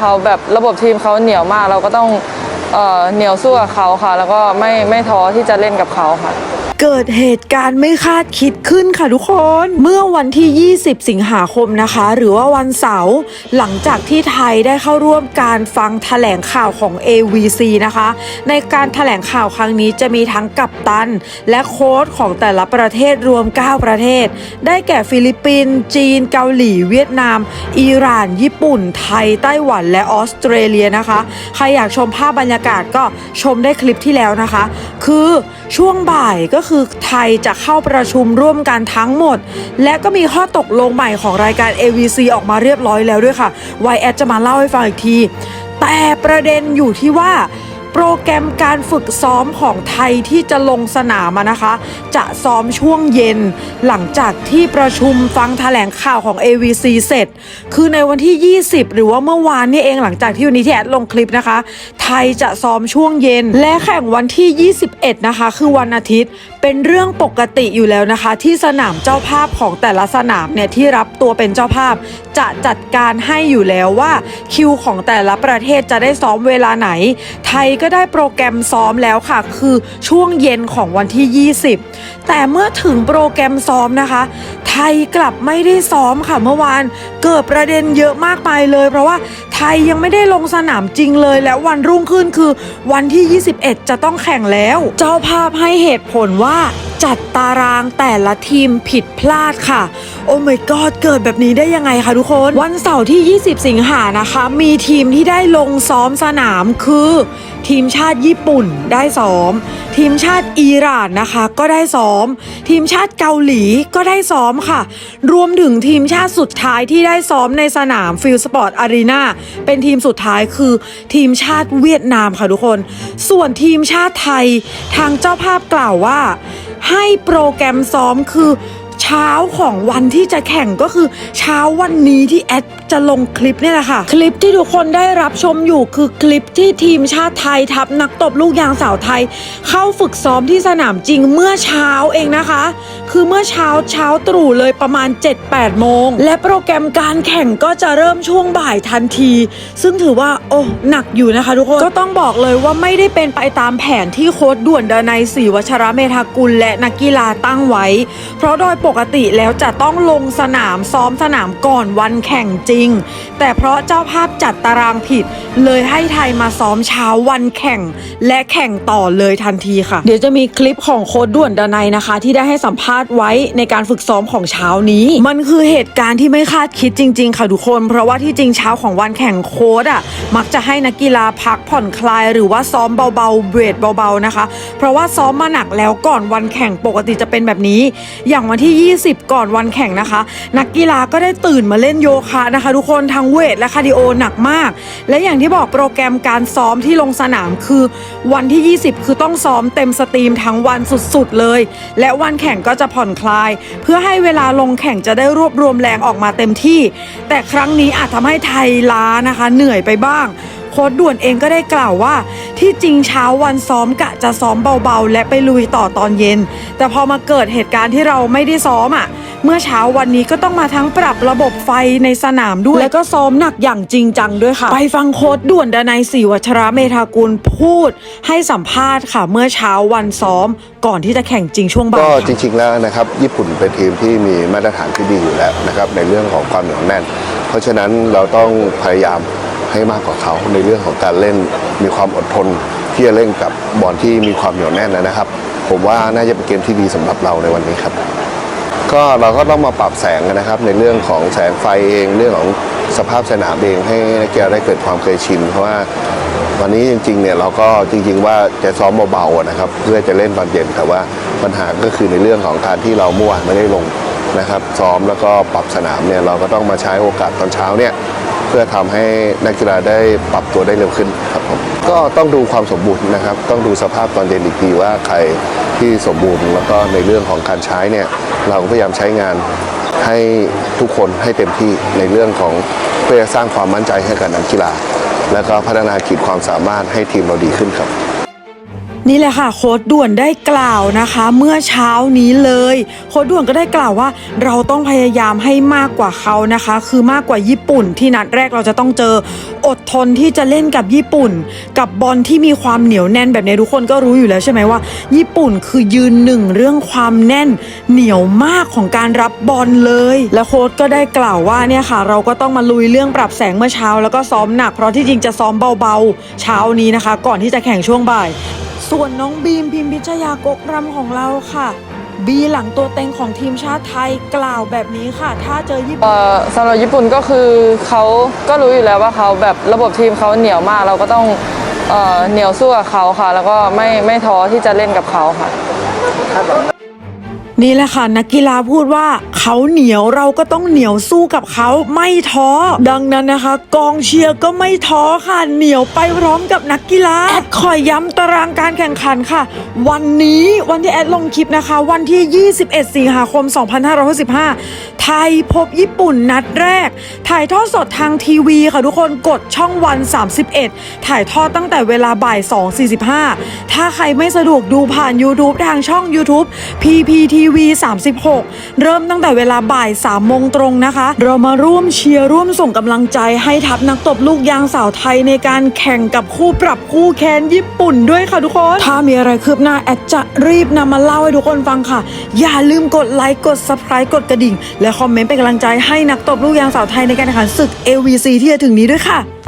เขาแบบระบบทีมเขาเหนียวมาก เราก็ต้องเอ่อเหนียวสู้กับเขาค่ะ แล้วก็ไม่ไม่ท้อที่จะเล่นกับเขาค่ะ เกิดเหตุการณ์ไม่คาดคิดขึ้นค่ะทุกคน เมื่อวันที่ 20 สิงหาคมนะคะ หรือว่าวันเสาร์หลังจากที่ไทยได้เข้าร่วมการฟังแถลงข่าวของ AVC นะคะ ในการแถลงข่าวครั้งนี้จะมีทั้งกัปตัน และโค้ชของแต่ละประเทศรวม 9 ประเทศ ได้แก่ฟิลิปปินส์จีน เกาหลี เวียดนาม อิหร่าน ญี่ปุ่น ไทย ไต้หวัน และออสเตรเลียนะคะ ใครอยากชมภาพบรรยากาศก็ชมได้คลิปที่แล้วนะคะ คือช่วงบ่ายก็คือไทยจะเข้าประชุมร่วมกันทั้งหมด และก็มีข้อตกลงใหม่ของรายการ AVC ออกมาเรียบร้อยแล้วด้วยค่ะไวแอดจะมาเล่าให้ฟังอีกที แต่ประเด็นอยู่ที่ว่า โปรแกรมการฝึกซ้อมของไทยที่จะลงสนามนะคะ จะซ้อมช่วงเย็น หลังจากที่ประชุมฟังแถลงข่าวของ AVC เสร็จ คือในวันที่ 20 หรือว่าเมื่อวานนี่เองหลังจากที่วันนี้ที่แอดลงคลิปนะคะ ไทยจะซ้อมช่วงเย็น และแข่งวันที่ 21 นะคะ คือวันอาทิตย์เป็นเรื่องปกติอยู่แล้วนะคะ ที่สนามเจ้าภาพของแต่ละสนามเนี่ยที่รับตัวเป็นเจ้าภาพ จะจัดการให้อยู่แล้วว่าคิวของแต่ละประเทศจะได้ซ้อมเวลาไหน ไทยก็ได้โปรแกรมซ้อมแล้วค่ะ คือช่วงเย็นของวันที่ 20 แต่เมื่อถึงโปรแกรมซ้อมนะคะ ไทยกลับไม่ได้ซ้อมค่ะเมื่อวานเกิดประเด็นเยอะมากมายเลย เพราะว่าไทยยังไม่ได้ลงสนามจริงเลย และววันรุ่งขึ้นคือวันที่ 21 จะต้องแข่งแล้ว เจ้าภาพให้เหตุผลว่า จัดตารางแต่ละทีมผิดพลาดค่ะ โอ้ my god เกิดแบบนี้ได้ยังไงคะทุกคน วันเสาร์ที่ 20 สิงหานะคะ มีทีมที่ได้ลงซ้อมสนามคือ ทีมชาติญี่ปุ่นได้ซ้อม ทีมชาติอิหร่านนะคะ ก็ได้ซ้อม ทีมชาติเกาหลีก็ได้ซ้อมค่ะ รวมถึงทีมชาติสุดท้ายที่ได้ซ้อมในสนามฟิลสปอร์ตอารีนาเป็นทีมสุดท้ายคือ ทีมชาติเวียดนามค่ะทุกคน ส่วนทีมชาติไทยทางเจ้าภาพกล่าวว่าให้โปรแกรมซ้อมคือ เช้าของวันที่จะแข่งก็คือเช้าวันนี้ที่แอด จะลงคลิปเนี่ยแหละค่ะ คลิปที่ทุกคนได้รับชมอยู่คือคลิปที่ทีมชาติไทยทัพนักตบลูกยางสาวไทย เข้าฝึกซ้อมที่สนามจริงเมื่อเช้าเองนะคะ คือเมื่อเช้าเช้าตรู่เลยประมาณ 7-8 โมง และโปรแกรมการแข่งก็จะเริ่มช่วงบ่ายทันที ซึ่งถือว่าโอ้หนักอยู่นะคะทุกคน ก็ต้องบอกเลยว่าไม่ได้เป็นไปตามแผนที่โค้ดด่วนดนัยศรีวัชระเมธากุลและนักกีฬาตั้งไว้ เพราะโดยปกติแล้วจะต้องลงสนามซ้อมสนามก่อนวันแข่งจริงแต่เพราะเจ้าภาพจัดตารางผิด เลยให้ไทยมาซ้อมเช้าวันแข่ง และแข่งต่อเลยทันทีค่ะ เดี๋ยวจะมีคลิปของโค้ดด่วนดนัยนะคะ ที่ได้ให้สัมภาษณ์ไว้ในการฝึกซ้อมของเช้านี้ มันคือเหตุการณ์ที่ไม่คาดคิดจริง ๆ ค่ะทุกคน เพราะว่าที่จริงเช้าของวันแข่งโค้ดอะมักจะให้นักกีฬาพักผ่อนคลายหรือว่าซ้อมเบาๆเวทเบาๆนะคะ เพราะว่าซ้อมมาหนักแล้วก่อนวันแข่งปกติจะเป็นแบบนี้ อย่างวันที่ 20 ก่อนวันแข่งนะคะ นักกีฬาก็ได้ตื่นมาเล่นโยคะนะคะทุกคนทั้งเวทและคาร์ดิโอหนักมาก และอย่างที่บอกโปรแกรมการซ้อมที่ลงสนามคือวันที่ 20 คือต้องซ้อมเต็มสตรีมทั้งวันสุดๆเลย และวันแข่งก็จะผ่อนคลาย เพื่อให้เวลาลงแข่งจะได้รวบรวมแรงออกมาเต็มที่ แต่ครั้งนี้อาจทำให้ไทยล้านะคะ เหนื่อยไปบ้างโค้ดด่วนเองก็ได้กล่าวว่า ที่จริงเช้าวันซ้อมกะจะซ้อมเบาๆ และไปลุยต่อตอนเย็น แต่พอมาเกิดเหตุการณ์ที่เราไม่ได้ซ้อมอะ เมื่อเช้าวันนี้ก็ต้องมาทั้งปรับระบบไฟในสนามด้วย และก็ซ้อมหนักอย่างจริงจังด้วยค่ะ ไปฟังโค้ดด่วนดนัยศรีวัชระเมธากุลพูด ให้สัมภาษณ์ค่ะ เมื่อเช้าวันซ้อมก่อนที่จะแข่งจริงช่วงบ่ายก็ค่ะจริง ๆแล้วนะครับ ญี่ปุ่นเป็นทีมที่มีมาตรฐานที่ดีอยู่แล้วนะครับในเรื่องของความเหนียวแน่น เพราะฉะนั้นเราต้องพยายามให้มากกว่าเขาในเรื่องของการเล่นมีความอดทนที่จะเล่นกับบอลที่มีความเหนียวแน่นนะครับ ผมว่าน่าจะเป็นเกมที่ดีสำหรับเราในวันนี้ครับ ก็เราก็ต้องมาปรับแสงนะครับ ในเรื่องของแสงไฟเองเรื่องของสภาพสนามเองให้นักกีฬาได้เกิดความเคยชินเพราะว่าวันนี้จริงๆเนี่ยเราก็จริง ๆ ว่าจะซ้อมเบาๆนะครับ เพื่อจะเล่นตอนเย็นแต่ว่าปัญหาก็คือในเรื่องของการที่เราเมื่อวานไม่ได้ลงนะครับซ้อมแล้วก็ปรับสนามเนี่ยเราก็ต้องมาใช้โอกาสตอนเช้าเนี่ยเพื่อทำให้นักกีฬาได้ปรับตัวได้เร็วขึ้นครับผม ก็ต้องดูความสมบูรณ์นะครับ ต้องดูสภาพตอนเย็นอีกทีว่าใครที่สมบูรณ์แล้วก็ในเรื่องของการใช้เนี่ยเราก็พยายามใช้งานให้ทุกคนให้เต็มที่ในเรื่องของเพื่อสร้างความมั่นใจให้กับนักกีฬา แล้วก็พัฒนาขีดความสามารถให้ทีมเราดีขึ้นครับ นี่แหละค่ะโค้ดด่วนได้กล่าวนะคะ เมื่อเช้านี้เลยโค้ดด่วนก็ได้กล่าวว่า เราต้องพยายามให้มากกว่าเขานะคะ คือมากกว่าญี่ปุ่น ที่นัดแรกเราจะต้องเจออดทนที่จะเล่นกับญี่ปุ่น กับบอลที่มีความเหนียวแน่นแบบนี้ทุกคนก็รู้อยู่แล้วใช่ไหมว่า ญี่ปุ่นคือยืนหนึ่งเรื่องความแน่นเหนียวมากของการรับบอลเลย และโค้ดก็ได้กล่าวว่าเนี่ยค่ะ เราก็ต้องมาลุยเรื่องปรับแสงเมื่อเช้า แล้วก็ซ้อมหนักเพราะที่จริงจะซ้อมเบาๆ เช้านี้นะคะ ก่อนที่จะแข่งช่วงบ่าย ส่วนน้องบีมพิมพิชยากกรำของเราค่ะ บีหลังตัวเต็งของทีมชาติไทยกล่าวแบบนี้ค่ะ ถ้าเจอญี่ปุ่น เอ่อสำหรับญี่ปุ่นก็คือเขาก็รู้อยู่แล้วว่าเขาแบบระบบทีมเขาเหนียวมาก เราก็ต้องเอ่อเหนียวสู้กับเขาค่ะ แล้วก็ไม่ไม่ท้อที่จะเล่นกับเขาค่ะ นี่แหละค่ะนักกีฬาพูดว่าเขาเหนียวเราก็ต้องเหนียวสู้กับเขาไม่ท้อ ดังนั้นนะคะ กองเชียร์ก็ไม่ท้อค่ะเหนียวไปพร้อมกับนักกีฬาแอดคอยย้ำตารางการแข่งขันค่ะ วันนี้วันที่แอดลงคลิปนะคะ วันที่ 21 สิงหาคม 2565 ไทยพบญี่ปุ่นนัดแรก ถ่ายทอดสดทางทีวีค่ะทุกคนกดช่องวัน 31 ถ่ายทอดตั้งแต่เวลาบ่าย 2.45 ถ้าใครไม่สะดวกดูผ่าน YouTube ทางช่อง YouTube PPTV 36 เริ่มตั้งแต่เวลาบ่าย3โมงตรงนะคะ เรามาร่วมเชียร์ร่วมส่งกำลังใจให้ทัพนักตบลูกยางสาวไทยในการแข่งกับคู่ปรับคู่แค้นญี่ปุ่นด้วยค่ะทุกคน ถ้ามีอะไรคืบหน้าแอดจะรีบนำมาเล่าให้ทุกคนฟังค่ะ อย่าลืมกดไลค์กด subscribe กดกระดิ่ง และคอมเมนต์เป็นกำลังใจให้นักตบลูกยางสาวไทยในการแข่งขันศึก AVC ที่จะถึงนี้ด้วยค่ะ